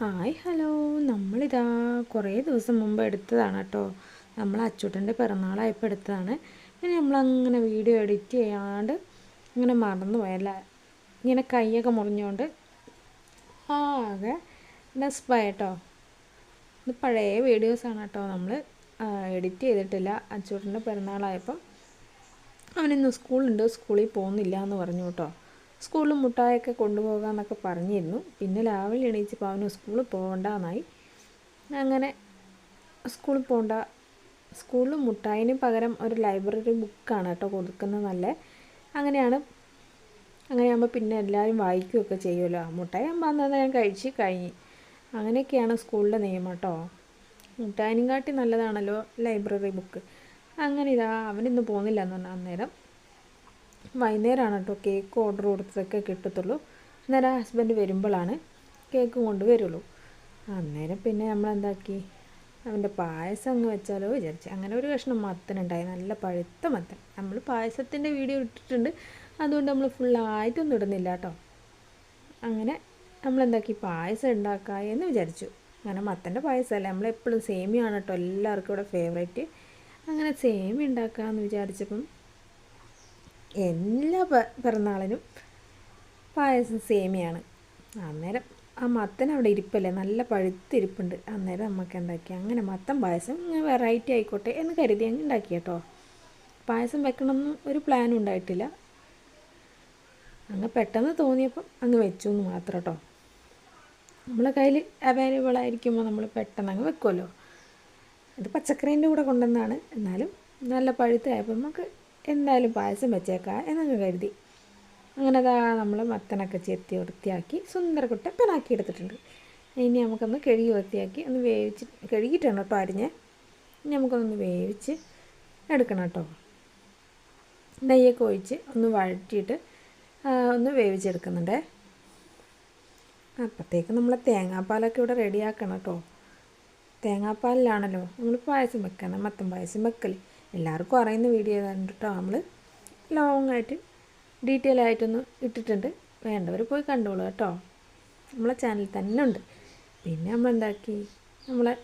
Hi hello. നമ്മളിതാ കുറേ ദിവസം മുമ്പ് എടുത്തതാണ് കേട്ടോ. നമ്മൾ അച്ചൂട്ടന്റെ പിറന്നാളായപ്പോൾ എടുത്തതാണ്. പിന്നെ നമ്മളങ്ങനെ വീഡിയോ എഡിറ്റ് ചെയ്യാണ്ട് ഇങ്ങനെ മറന്നു പോയല്ല. ഇങ്ങനെ കൈയൊക്കെ മുറിഞ്ഞുകൊണ്ട് ആകെ ഡെസ്പായ കേട്ടോ ഇത് പഴയ വീഡിയോസാണ് കേട്ടോ. നമ്മൾ എഡിറ്റ് ചെയ്തിട്ടില്ല. അച്ചൂട്ടന്റെ പിറന്നാളായപ്പം അവനിന്ന് സ്കൂളുണ്ട്. സ്കൂളിൽ പോകുന്നില്ല എന്ന് പറഞ്ഞു കേട്ടോ. സ്കൂളിൽ മുട്ടായൊക്കെ കൊണ്ടുപോകാമെന്നൊക്കെ പറഞ്ഞിരുന്നു. പിന്നെ രാവിലെ എണീച്ചപ്പോൾ അവന് സ്കൂളിൽ പോകണ്ടെന്നായി അങ്ങനെ സ്കൂളിൽ പോകണ്ട സ്കൂളിൽ മുട്ടായിന് പകരം ഒരു ലൈബ്രറി ബുക്കാണ് കേട്ടോ കൊടുക്കുന്നത് നല്ല. അങ്ങനെയാണ് അങ്ങനെയാകുമ്പോൾ പിന്നെ എല്ലാവരും വായിക്കുകയൊക്കെ ചെയ്യുമല്ലോ മുട്ടായി ആകുമ്പോൾ അന്നത് ഞാൻ കഴിച്ച് കഴിഞ്ഞ്. അങ്ങനെയൊക്കെയാണ് സ്കൂളിലെ നിയമം കേട്ടോ. മുട്ടായിനും കാട്ടി നല്ലതാണല്ലോ ലൈബ്രറി ബുക്ക്. അങ്ങനെ ഇതാ അവനിന്ന് പോകുന്നില്ല എന്ന് പറഞ്ഞാൽ അന്നേരം വൈകുന്നേരമാണ് കേട്ടോ കേക്ക് ഓർഡർ കൊടുത്തതൊക്കെ കിട്ടത്തുള്ളൂ. അന്നേരം ഹസ്ബൻഡ് വരുമ്പോഴാണ് കേക്ക് കൊണ്ട് വരുള്ളൂ. അന്നേരം പിന്നെ നമ്മളെന്താക്കി? അവന്റെ പായസം അങ്ങ് വെച്ചാലോ വിചാരിച്ചു. അങ്ങനെ ഒരു കഷ്ണം മത്തനുണ്ടായി നല്ല പഴുത്ത മത്തൻ. നമ്മൾ പായസത്തിന്റെ വീഡിയോ ഇട്ടിട്ടുണ്ട്. അതുകൊണ്ട് നമ്മൾ ഫുള്ളായിട്ടൊന്നും ഇടുന്നില്ല കേട്ടോ. അങ്ങനെ നമ്മളെന്താക്കി? പായസം ഉണ്ടാക്കാ എന്ന് വിചാരിച്ചു. അങ്ങനെ മത്തന്റെ പായസമല്ല? നമ്മളെപ്പോഴും സേമിയാണ് കേട്ടോ. എല്ലാവർക്കും ഇവിടെ ഫേവറേറ്റ് അങ്ങനെ സേമി ഉണ്ടാക്കാമെന്ന് വിചാരിച്ചപ്പം എല്ലാ പിറന്നാളിനും പായസം സേമിയാണ്. അന്നേരം ആ മത്തൻ അവിടെ ഇരിപ്പല്ലേ? നല്ല പഴുത്തിരിപ്പുണ്ട് അന്നേരം നമുക്ക് എന്താക്കി? അങ്ങനെ മത്തൻ പായസം വെറൈറ്റി ആയിക്കോട്ടെ എന്ന് കരുതി അങ്ങ് ഉണ്ടാക്കി കേട്ടോ. പായസം വെക്കണമെന്നും ഒരു പ്ലാനും ഉണ്ടായിട്ടില്ല. അങ്ങ് പെട്ടെന്ന് തോന്നിയപ്പം അങ്ങ് വെച്ചു എന്ന് മാത്രം കേട്ടോ. നമ്മളെ കയ്യിൽ അവൈലബിൾ ആയിരിക്കുമ്പോൾ നമ്മൾ പെട്ടെന്ന് അങ്ങ് വെക്കുമല്ലോ അത് പച്ചക്കറീന്റെ കൂടെ കൊണ്ടുവന്നാണ്. എന്നാലും നല്ല പഴുത്തായപ്പോൾ നമുക്ക് എന്തായാലും പായസം വെച്ചേക്കാം എന്നങ്ങ് കരുതി. അങ്ങനെ അതാ നമ്മൾ മത്തനൊക്കെ ചെത്തി വൃത്തിയാക്കി സുന്ദരക്കുട്ടപ്പനാക്കി എടുത്തിട്ടുണ്ട്. ഇനി നമുക്കൊന്ന് കഴുകി വൃത്തിയാക്കി ഒന്ന് വേവിച്ച് കഴുകിയിട്ടാണ് കേട്ടോ അരിഞ്ഞ്. ഇനി നമുക്കൊന്ന് വേവിച്ച് എടുക്കണം കേട്ടോ. നെയ്യൊക്കെ ഒഴിച്ച് ഒന്ന് വഴറ്റിയിട്ട് ഒന്ന് വേവിച്ചെടുക്കുന്നുണ്ടേ. അപ്പോഴത്തേക്ക് നമ്മൾ തേങ്ങാപ്പാലൊക്കെ ഇവിടെ റെഡിയാക്കണം കേട്ടോ. തേങ്ങാപ്പാലിലാണല്ലോ നമ്മൾ പായസം വെക്കണം മത്തൻ പായസം വെക്കൽ എല്ലാവർക്കും അറിയുന്ന വീഡിയോ കണ്ടിട്ടോ നമ്മൾ ലോങ് ആയിട്ട് ഡീറ്റെയിൽ ആയിട്ടൊന്ന് ഇട്ടിട്ടുണ്ട്. വേണ്ടവർ പോയി കണ്ടോളൂ കേട്ടോ. നമ്മളെ ചാനൽ തന്നെ ഉണ്ട്. പിന്നെ നമ്മൾ എന്താക്കി? നമ്മളെ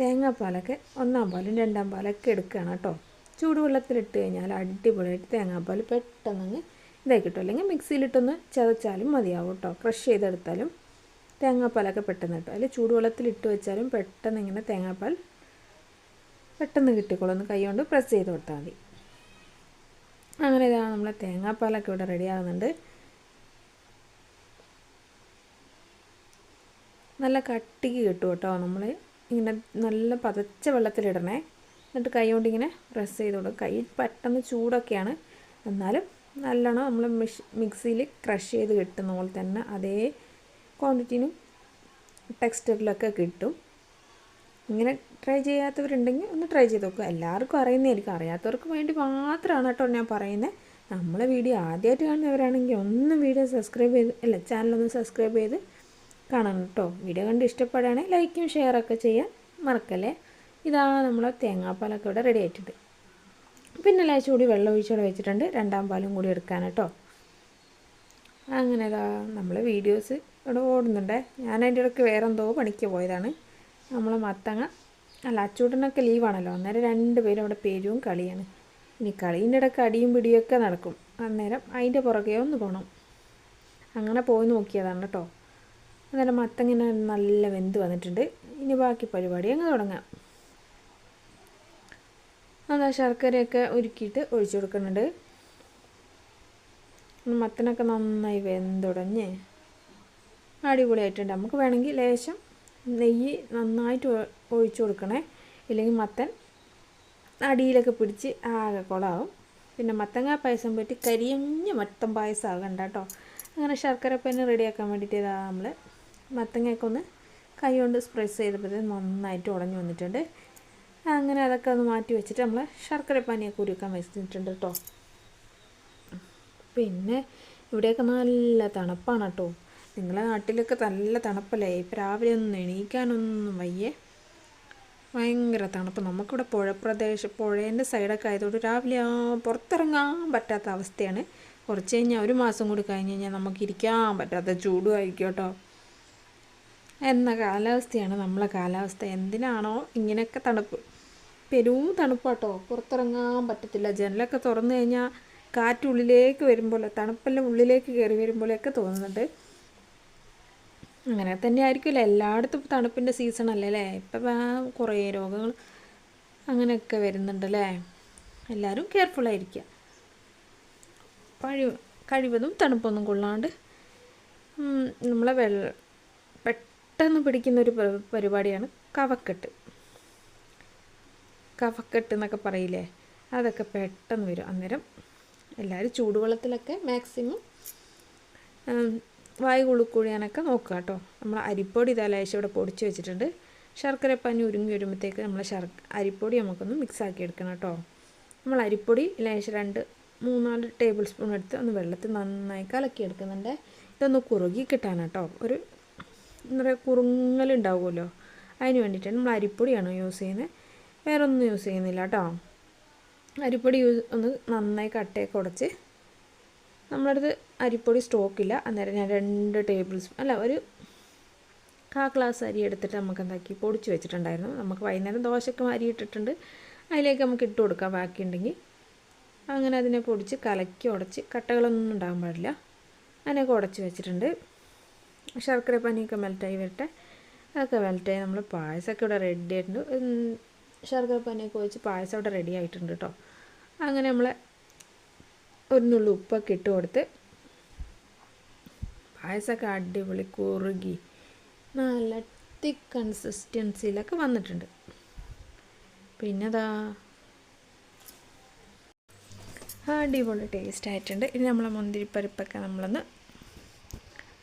തേങ്ങാപ്പാലൊക്കെ ഒന്നാം പാലും രണ്ടാം പാലൊക്കെ എടുക്കുകയാണ് കേട്ടോ. ചൂടുവെള്ളത്തിലിട്ട് കഴിഞ്ഞാൽ അടിപൊളിയായിട്ട് തേങ്ങാപ്പാൽ പെട്ടെന്നങ്ങ് ഇതായി കിട്ടും. അല്ലെങ്കിൽ മിക്സിയിലിട്ടൊന്ന് ചതച്ചാലും മതിയാവും കേട്ടോ. ക്രഷ് ചെയ്തെടുത്താലും തേങ്ങാപ്പാലൊക്കെ പെട്ടെന്ന് കിട്ടും. അല്ലെങ്കിൽ ചൂടുവെള്ളത്തിലിട്ട് വെച്ചാലും പെട്ടെന്ന് ഇങ്ങനെ തേങ്ങാപ്പാൽ പെട്ടെന്ന് കിട്ടിക്കോളും. ഒന്ന് കൈ കൊണ്ട് പ്രസ് ചെയ്ത് കൊടുത്താൽ മതി. അങ്ങനെ ഇതാ നമ്മളെ തേങ്ങാപ്പാലൊക്കെ ഇവിടെ റെഡി ആകുന്നുണ്ട് നല്ല കട്ടിക്ക് കിട്ടും കേട്ടോ നമ്മൾ ഇങ്ങനെ നല്ല പതച്ച വെള്ളത്തിലിടണേ. എന്നിട്ട് കൈ കൊണ്ട് ഇങ്ങനെ പ്രസ് ചെയ്ത് കൊടുക്കും. കൈ പെട്ടെന്ന് ചൂടൊക്കെയാണ്. എന്നാലും നല്ലോണം നമ്മൾ മിഷ് മിക്സിയിൽ ക്രഷ് ചെയ്ത് കിട്ടുന്ന പോലെ തന്നെ അതേ ക്വാണ്ടിറ്റിനും ടെക്സ്റ്ററിലൊക്കെ കിട്ടും. ഇങ്ങനെ ട്രൈ ചെയ്യാത്തവരുണ്ടെങ്കിൽ ഒന്ന് ട്രൈ ചെയ്ത് നോക്കുക എല്ലാവർക്കും അറിയുന്നതായിരിക്കും അറിയാത്തവർക്ക് വേണ്ടി മാത്രമാണ് കേട്ടോ ഞാൻ പറയുന്നത് നമ്മളെ വീഡിയോ ആദ്യമായിട്ട് കാണുന്നവരാണെങ്കിൽ ഒന്ന് വീഡിയോ സബ്സ്ക്രൈബ് ചെയ്ത് അല്ല ചാനലൊന്ന് സബ്സ്ക്രൈബ് ചെയ്ത് കാണണം കേട്ടോ. വീഡിയോ കണ്ട് ഇഷ്ടപ്പെടുകയാണെങ്കിൽ ലൈക്കും ഷെയറൊക്കെ ചെയ്യാൻ മറക്കല്ലേ? ഇതാ നമ്മളെ തേങ്ങാപ്പാലൊക്കെ ഇവിടെ റെഡി ആയിട്ടുണ്ട്. പിന്നെ ലേശം കൂടി വെള്ളം ഒഴിച്ചോടെ വെച്ചിട്ടുണ്ട്. രണ്ടാം പാലും കൂടി എടുക്കാൻ കേട്ടോ. അങ്ങനെ ഇതാ നമ്മൾ വീഡിയോസ് ഇവിടെ ഓടുന്നുണ്ടേ. ഞാൻ അതിന്റെ ഇടയ്ക്ക് വേറെ എന്തോ പണിക്ക് പോയതാണ്. നമ്മൾ മത്തങ്ങ. അല്ല അച്ചൂട്ടനൊക്കെ ലീവാണല്ലോ അന്നേരം രണ്ട് പേരും അവിടെ പേരും കളിയാണ്. ഇനി കളീന്റെ ഇടയ്ക്ക് അടിയും പിടിയൊക്കെ നടക്കും. അന്നേരം അതിന്റെ പുറകെ ഒന്ന് പോകണം അങ്ങനെ പോയി നോക്കിയതാണ് കേട്ടോ. അന്നേരം മത്തങ്ങനെ നല്ല വെന്ത് വന്നിട്ടുണ്ട്. ഇനി ബാക്കി പരിപാടി അങ്ങ് തുടങ്ങാം. അതാ ശർക്കരയൊക്കെ ഉരുക്കിയിട്ട് ഒഴിച്ചു കൊടുക്കുന്നുണ്ട്. മത്തനൊക്കെ നന്നായി വെന്തുടഞ്ഞ്. അടിപൊളിയായിട്ടുണ്ട്. നമുക്ക് വേണമെങ്കിൽ ലേശം നെയ്യ് നന്നായിട്ട് ഒഴിച്ചു കൊടുക്കണേ. ഇല്ലെങ്കിൽ മത്തൻ അടിയിലൊക്കെ പിടിച്ച് ആകെ കുളമാവും പിന്നെ മത്തങ്ങ പായസം പറ്റി കരിയഞ്ഞ മത്തൻ പായസം ആകണ്ട കേട്ടോ അങ്ങനെ ശർക്കര പെന്ന് റെഡിയാക്കാൻ വേണ്ടിയിട്ട് നമ്മൾ മത്തങ്ങയൊക്കെ ഒന്ന് കൈ കൊണ്ട് സ്പ്രെസ് ചെയ്തപ്പോഴത്തേക്ക് നന്നായിട്ട് ഉടഞ്ഞു വന്നിട്ടുണ്ട്. അങ്ങനെ അതൊക്കെ ഒന്ന് മാറ്റി വെച്ചിട്ട് നമ്മൾ ശർക്കര പാനിയൊക്കെ ഉരുക്കാൻ വെച്ചിട്ടുണ്ട് കേട്ടോ പിന്നെ ഇവിടെയൊക്കെ നല്ല തണുപ്പാണ് കേട്ടോ നിങ്ങളെ നാട്ടിലൊക്കെ നല്ല തണുപ്പല്ലേ? ഇപ്പം രാവിലെ ഒന്നും എണീക്കാനൊന്നും വയ്യേ. ഭയങ്കര തണുപ്പ്. നമുക്കിവിടെ പുഴ പ്രദേശം പുഴേന്റെ സൈഡൊക്കെ ആയതുകൊണ്ട് രാവിലെ പുറത്തിറങ്ങാൻ പറ്റാത്ത അവസ്ഥയാണ്. കുറച്ച് കഴിഞ്ഞാൽ ഒരു മാസം കൂടി കഴിഞ്ഞ് കഴിഞ്ഞാൽ നമുക്ക് ഇരിക്കാൻ പറ്റാത്ത ചൂടുമായിരിക്കും കേട്ടോ. എന്ന കാലാവസ്ഥയാണ് നമ്മളെ കാലാവസ്ഥ. എന്തിനാണോ ഇങ്ങനെയൊക്കെ തണുപ്പ്. പെരും തണുപ്പാട്ടോ പുറത്തിറങ്ങാൻ പറ്റത്തില്ല. ജനലൊക്കെ തുറന്നു കഴിഞ്ഞാൽ കാറ്റുള്ളിലേക്ക് വരുമ്പോൾ തണുപ്പെല്ലാം ഉള്ളിലേക്ക് കയറി വരുമ്പോഴൊക്കെ തോന്നുന്നുണ്ട്. അങ്ങനെ തന്നെ ആയിരിക്കുമല്ലേ എല്ലായിടത്തും തണുപ്പിന്റെ സീസൺ അല്ലേ അല്ലേ ഇപ്പം കുറേ രോഗങ്ങൾ അങ്ങനെയൊക്കെ വരുന്നുണ്ടല്ലേ? എല്ലാവരും കെയർഫുള്ളായിരിക്കുക കഴിവ് കഴിവതും തണുപ്പൊന്നും കൊള്ളാണ്ട് നമ്മളെ വെള്ള പെട്ടെന്ന് പിടിക്കുന്ന ഒരു പരിപാടിയാണ് കവക്കെട്ട് കഫക്കെട്ട് എന്നൊക്കെ പറയില്ലേ? അതൊക്കെ പെട്ടെന്ന് വരും. അന്നേരം എല്ലാവരും ചൂടുവെള്ളത്തിലൊക്കെ മാക്സിമം വായു കുളുക്കുഴിയാനൊക്കെ നോക്കുക കേട്ടോ. നമ്മൾ അരിപ്പൊടി ഇതാ ഇവിടെ പൊടിച്ച് വെച്ചിട്ടുണ്ട്. ശർക്കര പനി ഉരുങ്ങി വരുമ്പോഴത്തേക്ക് നമ്മൾ ശർ അരിപ്പൊടി നമുക്കൊന്ന് മിക്സ് ആക്കി എടുക്കണം കേട്ടോ. നമ്മൾ അരിപ്പൊടി ലേശം രണ്ട് മൂന്നാൽ ടേബിൾ സ്പൂൺ എടുത്ത് ഒന്ന് വെള്ളത്തിൽ നന്നായി കലക്കി എടുക്കുന്നുണ്ട്. ഇതൊന്ന് കുറുകി കിട്ടാൻ കേട്ടോ. ഒരു എന്താ പറയുക കുറുങ്ങലുണ്ടാവുമല്ലോ അതിന് വേണ്ടിയിട്ടാണ് നമ്മൾ അരിപ്പൊടിയാണ് യൂസ് ചെയ്യുന്നത് വേറൊന്നും യൂസ് ചെയ്യുന്നില്ല കേട്ടോ. അരിപ്പൊടി യൂസ് ഒന്ന് നന്നായി കട്ടയൊക്കെ ഉടച്ച് നമ്മളടുത്ത് അരിപ്പൊടി സ്റ്റോക്കില്ല. അന്നേരം ഞാൻ രണ്ട് ടേബിൾ സ്പൂൺ അല്ല ഒരു കാ ഗ്ലാസ് അരി എടുത്തിട്ട് നമുക്ക് എന്താക്കി പൊടിച്ച് വെച്ചിട്ടുണ്ടായിരുന്നു. നമുക്ക് വൈകുന്നേരം ദോശയ്ക്ക് അരി ഇട്ടിട്ടുണ്ട്. അതിലേക്ക് നമുക്ക് ഇട്ട് കൊടുക്കാം. ബാക്കി ബാക്കിയുണ്ടെങ്കിൽ അങ്ങനെ അതിനെ പൊടിച്ച് കലക്കി ഉടച്ച് കട്ടകളൊന്നും ഉണ്ടാകാൻ പാടില്ല. അതിനൊക്കെ ഉടച്ച് വെച്ചിട്ടുണ്ട്. ശർക്കര പനിയൊക്കെ മെൽറ്റായി വരട്ടെ. അതൊക്കെ മെൽറ്റായി നമ്മൾ പായസമൊക്കെ ഇവിടെ റെഡി ആയിട്ടുണ്ട്. ശർക്കര പനിയൊക്കെ വെച്ച് പായസം ഇവിടെ റെഡി ആയിട്ടുണ്ട് കേട്ടോ അങ്ങനെ നമ്മൾ ഒരു ഉപ്പൊക്കെ ഇട്ട് കൊടുത്ത് പായസമൊക്കെ അടിപൊളി കുറുകി നല്ല തിക്ക് കൺസിസ്റ്റൻസിയിലൊക്കെ വന്നിട്ടുണ്ട്. പിന്നെതാ അടിപൊളി ടേസ്റ്റ് ആയിട്ടുണ്ട്. ഇനി നമ്മളെ മുന്തിരിപ്പരിപ്പൊക്കെ നമ്മളൊന്ന്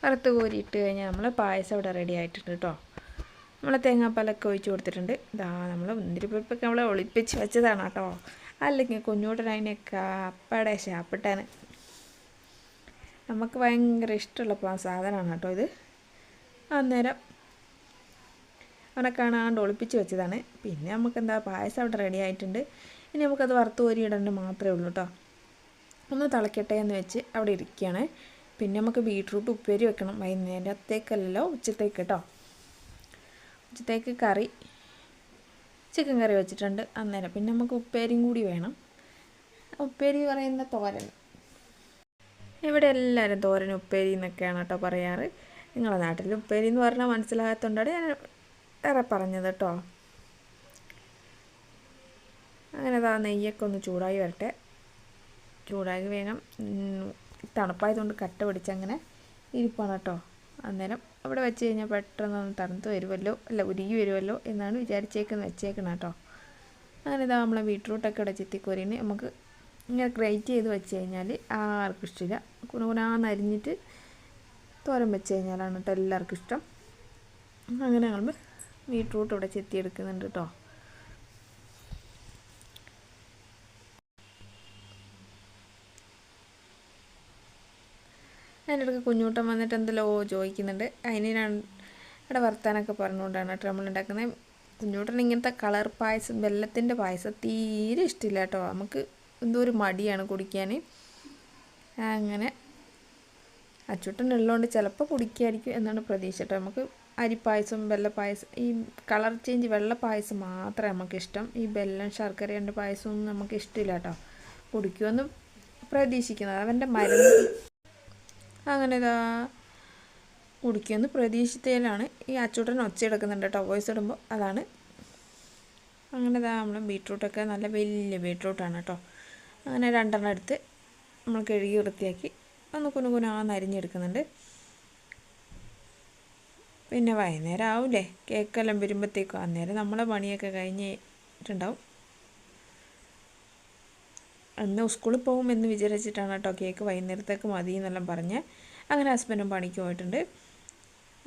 വറുത്ത് കോരിയിട്ട് കഴിഞ്ഞാൽ നമ്മൾ പായസം ഇവിടെ റെഡി ആയിട്ടുണ്ട് കേട്ടോ നമ്മൾ തേങ്ങാപ്പാലൊക്കെ ഒഴിച്ച് കൊടുത്തിട്ടുണ്ട്. ഇതാ നമ്മൾ മുന്തിരിപ്പരിപ്പൊക്കെ നമ്മളെ ഒളിപ്പിച്ച് വെച്ചതാണ് കേട്ടോ അല്ലെങ്കിൽ കുഞ്ഞൂട്ടൻ അതിനൊക്കെ അപ്പടെ ശാപ്പിട്ടാണ് നമുക്ക് ഭയങ്കര ഇഷ്ടമുള്ള സാധനമാണ് കേട്ടോ ഇത്. അന്നേരം അവനെ കാണാണ്ട് ഒളിപ്പിച്ച് വെച്ചതാണ്. പിന്നെ നമുക്ക് എന്താ പായസം അവിടെ റെഡി ആയിട്ടുണ്ട്. ഇനി നമുക്കത് വറുത്ത് കോരിയിടേണ്ട മാത്രമേ ഉള്ളൂ കേട്ടോ. ഒന്ന് തിളക്കട്ടെ എന്ന് വെച്ച് അവിടെ ഇരിക്കുകയാണ്. പിന്നെ നമുക്ക് ബീട്രൂട്ട് ഉപ്പേരി വെക്കണം. വൈകുന്നേരത്തേക്കല്ലോ ഉച്ചത്തേക്ക് കേട്ടോ. ഉച്ചത്തേക്ക് കറി. ചിക്കൻ കറി വെച്ചിട്ടുണ്ട് അന്നേരം. പിന്നെ നമുക്ക് ഉപ്പേരിയും കൂടി വേണം. ഉപ്പേരി പറയുന്ന തോരൻ. ഇവിടെ എല്ലാവരും തോരൻ ഉപ്പേരി എന്നൊക്കെയാണ് കേട്ടോ പറയാറ്. നിങ്ങളുടെ നാട്ടിൽ ഉപ്പേരി എന്ന് പറഞ്ഞാൽ മനസ്സിലാകാത്തതുകൊണ്ടാണ് ഞാൻ വേറെ പറഞ്ഞത് കേട്ടോ. അങ്ങനെ അതാ നെയ്യൊക്കെ ഒന്ന് ചൂടായി വരട്ടെ. ചൂടായി വേഗം തണുപ്പായതുകൊണ്ട് കട്ട പിടിച്ച് അങ്ങനെ ഇരിപ്പാണ് കേട്ടോ. അന്നേരം അവിടെ വെച്ച് കഴിഞ്ഞാൽ പെട്ടെന്ന് ഒന്ന് തണുത്ത് വരുമല്ലോ അല്ല ഉരുകി വരുമല്ലോ എന്നാണ് വിചാരിച്ചേക്കുന്നത് വെച്ചേക്കണം കേട്ടോ. അങ്ങനെ ഇതാ നമ്മളെ ബീട്രൂട്ടൊക്കെ ഇവിടെ ചെത്തിക്കോരിന് നമുക്ക് ഇങ്ങനെ ഗ്രേറ്റ് ചെയ്ത് വെച്ച് കഴിഞ്ഞാൽ ആർക്കും ഇഷ്ടമില്ല കുനുകുനാന്ന് അരിഞ്ഞിട്ട് തോരൻ വെച്ച് കഴിഞ്ഞാലാണ് കേട്ടോ എല്ലാവർക്കും ഇഷ്ടം. അങ്ങനെ നമ്മൾ ബീട്രൂട്ട് ഇവിടെ ചെത്തിയെടുക്കുന്നുണ്ട് കേട്ടോ. അതിന്റെ കുഞ്ഞൂട്ടൻ കുഞ്ഞൂട്ടം വന്നിട്ട് എന്തെല്ലോ ചോദിക്കുന്നുണ്ട്. അതിന് ഇവിടെ വർത്താനൊക്കെ പറഞ്ഞുകൊണ്ടാണ് കേട്ടോ നമ്മൾ ഉണ്ടാക്കുന്നത് കുഞ്ഞൂട്ടൻ ഇങ്ങനത്തെ കളർ പായസം വെള്ളത്തിന്റെ പായസം തീരെ ഇഷ്ടമില്ല കേട്ടോ. നമുക്ക് എന്തോ ഒരു മടിയാണ് കുടിക്കാൻ. അങ്ങനെ അച്ചൂട്ടൻ ഉള്ളതുകൊണ്ട് ചിലപ്പോൾ കുടിക്കായിരിക്കും എന്നാണ് പ്രതീക്ഷ കേട്ടോ. നമുക്ക് അരിപ്പായസം വെള്ളപ്പായസം ഈ കളർ ചേഞ്ച് വെള്ളപ്പായസം മാത്രമേ നമുക്കിഷ്ടം. ഈ വെല്ലം ശർക്കരയുടെ പായസമൊന്നും നമുക്ക് ഇഷ്ടമില്ല കേട്ടോ. കുടിക്കുമെന്ന് പ്രതീക്ഷിക്കുന്നത്. അവന്റെ മരുന്ന് അങ്ങനെ ഇതാ കുടിക്കുമെന്ന് പ്രതീക്ഷിച്ചതിലാണ് ഈ അച്ചൂട്ടൻ ഒച്ചയെടുക്കുന്നുണ്ട് കേട്ടോ വോയിസ് ഇടുമ്പോൾ അതാണ്. അങ്ങനെ ഇതാ നമ്മൾ ബീട്രൂട്ടൊക്കെ നല്ല വലിയ ബീട്രൂട്ടാണ് കേട്ടോ. അങ്ങനെ രണ്ടെണ്ണം എടുത്ത് നമ്മൾ കഴുകി വൃത്തിയാക്കി ഒന്ന് കുനുകുനാന്ന് അരിഞ്ഞെടുക്കുന്നുണ്ട് പിന്നെ വൈകുന്നേരം ആവില്ലേ കേക്കെല്ലാം വരുമ്പോഴത്തേക്കും അന്നേരം നമ്മളെ പണിയൊക്കെ കഴിഞ്ഞിട്ടുണ്ടാവും. അന്ന് സ്കൂളിൽ പോകും എന്ന് വിചാരിച്ചിട്ടാണ് കേട്ടോ കേക്ക് വൈകുന്നേരത്തേക്ക് മതി എന്നെല്ലാം പറഞ്ഞ് അങ്ങനെ ഹസ്ബൻഡും പണിക്ക് പോയിട്ടുണ്ട്.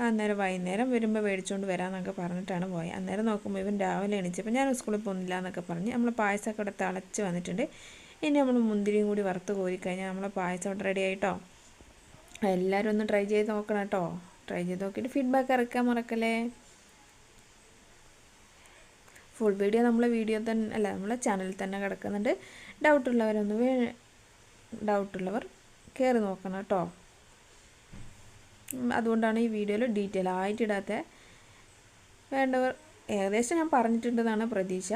അന്നേരം വൈകുന്നേരം വരുമ്പോൾ മേടിച്ചുകൊണ്ട് വരാമെന്നൊക്കെ പറഞ്ഞിട്ടാണ് പോയത് അന്നേരം നോക്കുമ്പോൾ ഇവൻ രാവിലെ എണീച്ചപ്പോൾ ഞാൻ സ്കൂളിൽ പോകുന്നില്ല എന്നൊക്കെ പറഞ്ഞ് നമ്മൾ പായസമൊക്കെ ഇവിടെ തിളച്ച് വന്നിട്ടുണ്ട്. ഇനി നമ്മൾ മുന്തിരിയും കൂടി വറുത്ത് കോരിക്കഴിഞ്ഞാൽ നമ്മളെ പായസം ഇവിടെ റെഡി ആയിട്ടോ? എല്ലാവരും ഒന്ന് ട്രൈ ചെയ്ത് നോക്കണം കേട്ടോ ട്രൈ ചെയ്ത് നോക്കിയിട്ട് ഫീഡ്ബാക്ക് ഇറക്കാൻ മറക്കല്ലേ? ഫുൾ വീഡിയോ നമ്മളെ വീഡിയോ തന്നെ അല്ല നമ്മളെ ചാനലിൽ തന്നെ കിടക്കുന്നുണ്ട്. ഡൗട്ടുള്ളവരൊന്ന് ഡൗട്ടുള്ളവർ കയറി നോക്കണം കേട്ടോ അതുകൊണ്ടാണ് ഈ വീഡിയോയിൽ ഡീറ്റെയിൽ ആയിട്ട് ഇടാത്ത വേണ്ടവർ ഏകദേശം ഞാൻ പറഞ്ഞിട്ടുണ്ടെന്നാണ് പ്രതീക്ഷ.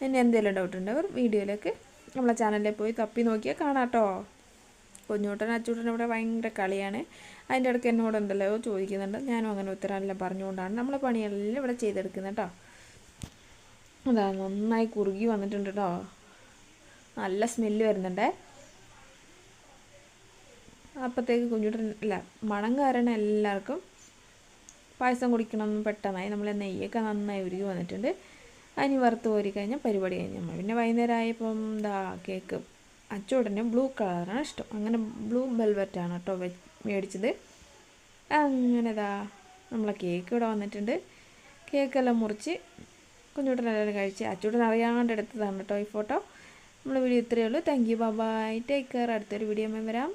ഇനി എന്തെങ്കിലും ഡൗട്ട് ഉണ്ടവർ വീഡിയോയിലേക്ക് നമ്മളെ ചാനലിൽ പോയി തപ്പി നോക്കിയാൽ കാണാട്ടോ. കുഞ്ഞൂട്ടൻ അച്ചൂട്ടൻ ഇവിടെ ഭയങ്കര കളിയാണ്. അതിന്റെ ഇടയ്ക്ക് എന്നോട് എന്തല്ലോ ചോദിക്കുന്നുണ്ട്. ഞാനും അങ്ങനെ ഉത്തരമെല്ലാം പറഞ്ഞുകൊണ്ടാണ് നമ്മളെ പണിയെല്ലാം ഇവിടെ ചെയ്തെടുക്കുന്നത് കേട്ടോ. അതാ നന്നായി കുറുകി വന്നിട്ടുണ്ട് കേട്ടോ. നല്ല സ്മെല്ല് വരുന്നുണ്ടേ. അപ്പോഴത്തേക്ക് കുഞ്ഞുട്ടൻ അല്ല മണം കാരണം എല്ലാവർക്കും പായസം കുടിക്കണം പെട്ടെന്നായി. നമ്മളെ നെയ്യൊക്കെ നന്നായി ഉരുകി വന്നിട്ടുണ്ട്. അതിന് വറുത്ത് കോരി കഴിഞ്ഞാൽ പരിപാടി കഴിഞ്ഞ് നമ്മൾ പിന്നെ വൈകുന്നേരം ആയപ്പം എന്താ കേക്ക്. അച്ചോടനെ ബ്ലൂ കളറാണ് ഇഷ്ടം. അങ്ങനെ ബ്ലൂ വെൽവെറ്റാണ് കേട്ടോ മേടിച്ചത്. അങ്ങനെ ഇതാ നമ്മളെ കേക്ക് ഇവിടെ വന്നിട്ടുണ്ട്. കേക്കെല്ലാം മുറിച്ച് കുഞ്ഞുട്ടനെല്ലാം കഴിച്ച് അച്ചൂട്ടൻ അറിയാണ്ട് എടുത്തതാണ് കേട്ടോ ഈ ഫോട്ടോ. നമ്മൾ വീഡിയോ ഇത്രയേ ഉള്ളൂ. Thank you bye take care അടുത്തൊരു വീഡിയോ വരാം.